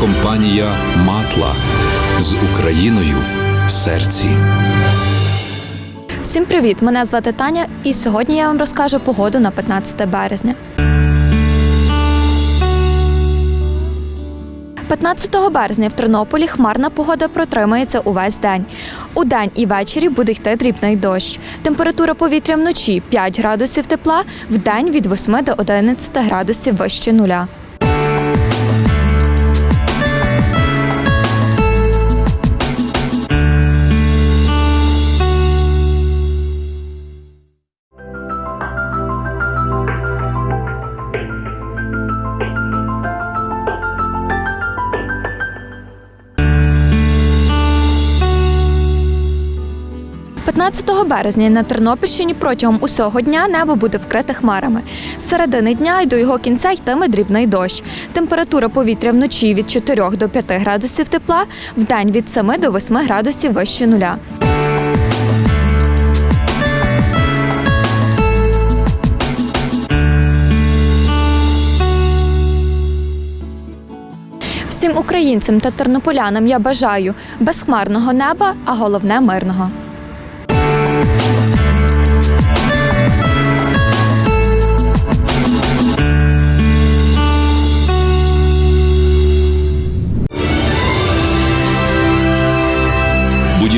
компанія Матла з Україною в серці. Всім привіт! Мене звати Таня, і сьогодні я вам розкажу погоду на 15 березня. 15 березня в Тернополі хмарна погода протримається увесь день. У день і ввечері буде йти дрібний дощ. Температура повітря вночі 5 градусів тепла, в день від 8 до 11 градусів вище нуля. – 15 березня на Тернопільщині протягом усього дня небо буде вкрите хмарами. З середини дня й до його кінця йтиме дрібний дощ. Температура повітря вночі від 4 до 5 градусів тепла, вдень від 7 до 8 градусів вище нуля. Всім українцям та тернополянам я бажаю безхмарного неба, а головне мирного.